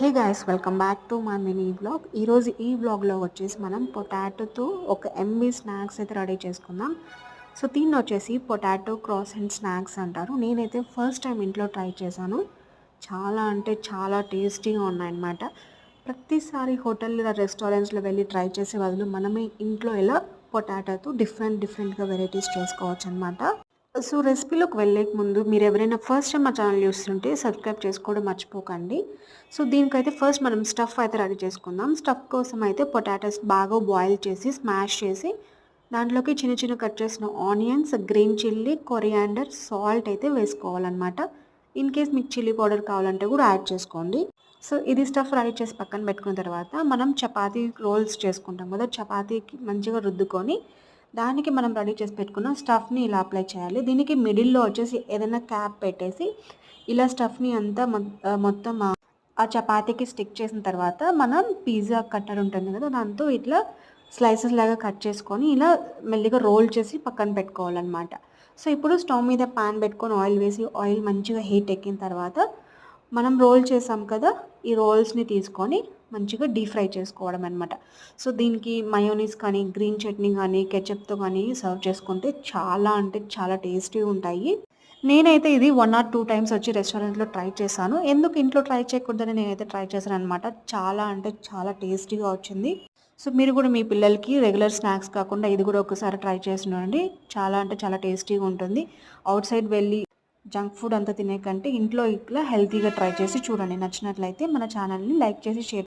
Hey guys welcome back to my mini blog. ఈరోజు ఈ బ్లాగ్లో వచ్చేసి మనం పొటాటోతో ఒక ఎంబీ స్నాక్స్ అయితే రెడీ చేసుకుందాం. సో దీన్ని వచ్చేసి పొటాటో క్రాస్ అండ్ స్నాక్స్ అంటారు. నేనైతే ఫస్ట్ టైం ఇంట్లో ట్రై చేశాను. చాలా అంటే చాలా టేస్టీగా ఉన్నాయన్నమాట. ప్రతిసారి హోటల్ లేదా రెస్టారెంట్స్లో వెళ్ళి ట్రై చేసే బదులు మనమే ఇంట్లో ఎలా పొటాటోతో డిఫరెంట్ డిఫరెంట్గా వెరైటీస్ చేసుకోవచ్చు అనమాట సో రెసిపీలోకి వెళ్ళేకి ముందు మీరు ఎవరైనా ఫస్ట్ టైం మా ఛానల్ చూస్తుంటే సబ్స్క్రైబ్ చేసుకోవడం మర్చిపోకండి. సో దీనికైతే ఫస్ట్ మనం స్టఫ్ అయితే రెడీ చేసుకుందాం. స్టఫ్ కోసం అయితే పొటాటోస్ బాగా బాయిల్ చేసి స్మాష్ చేసి దాంట్లోకి చిన్న చిన్న కట్ చేసిన onions green chilli coriander salt అయితే వేసుకోవాలన్నమాట. ఇన్ కేస్ మీకు చిల్లీ పౌడర్ కావాలంటే కూడా యాడ్ చేసుకోండి. సో ఇది స్టఫ్ రెడీ చేసి పక్కన పెట్టుకున్న తర్వాత మనం చపాతీ రోల్స్ చేసుకుంటాం కదా చపాతీకి మంచిగా రుద్దుకొని దానికి మనం రెడీ చేసి పెట్టుకున్న స్టఫ్ని ఇలా అప్లై చేయాలి. దీనికి మిడిల్లో వచ్చేసి ఏదైనా క్యాప్ పెట్టేసి ఇలా స్టఫ్ని అంతా మొత్తం ఆ చపాతీకి స్టిక్ చేసిన తర్వాత మనం పిజ్జా కట్టర్ ఉంటుంది కదా దాంతో ఇట్లా స్లైసెస్ లాగా కట్ చేసుకొని ఇలా మెల్లిగా రోల్ చేసి పక్కన పెట్టుకోవాలన్నమాట. సో ఇప్పుడు స్టవ్ మీద పాన్ పెట్టుకొని ఆయిల్ వేసి ఆయిల్ మంచిగా హీట్ ఎక్కిన తర్వాత మనం రోల్ చేసాం కదా ఈ రోల్స్ని తీసుకొని మంచిగా డీప్ ఫ్రై చేసుకోవడం అనమాట సో దీనికి మయోనీస్ కానీ గ్రీన్ చట్నీ కానీ కెచప్తో కానీ సర్వ్ చేసుకుంటే చాలా అంటే చాలా టేస్టీ ఉంటాయి. నేనైతే ఇది వన్ ఆర్ టూ టైమ్స్ వచ్చి రెస్టారెంట్లో ట్రై చేశాను. ఎందుకు ఇంట్లో ట్రై చేయకూడదని నేనైతే ట్రై చేశాను అనమాట చాలా అంటే చాలా టేస్టీగా వచ్చింది. సో మీరు కూడా మీ పిల్లలకి రెగ్యులర్ స్నాక్స్ కాకుండా ఇది కూడా ఒకసారి ట్రై చేసి చూడండి. చాలా అంటే చాలా టేస్టీగా ఉంటుంది. అవుట్ సైడ్ వెళ్ళి జంక్ ఫుడ్ అంతా తినే కంటే ఇంట్లో ఇట్లా హెల్తీగా ట్రై చేసి చూడండి. నచ్చినట్లయితే మన ఛానల్ని లైక్ చేసి షేర్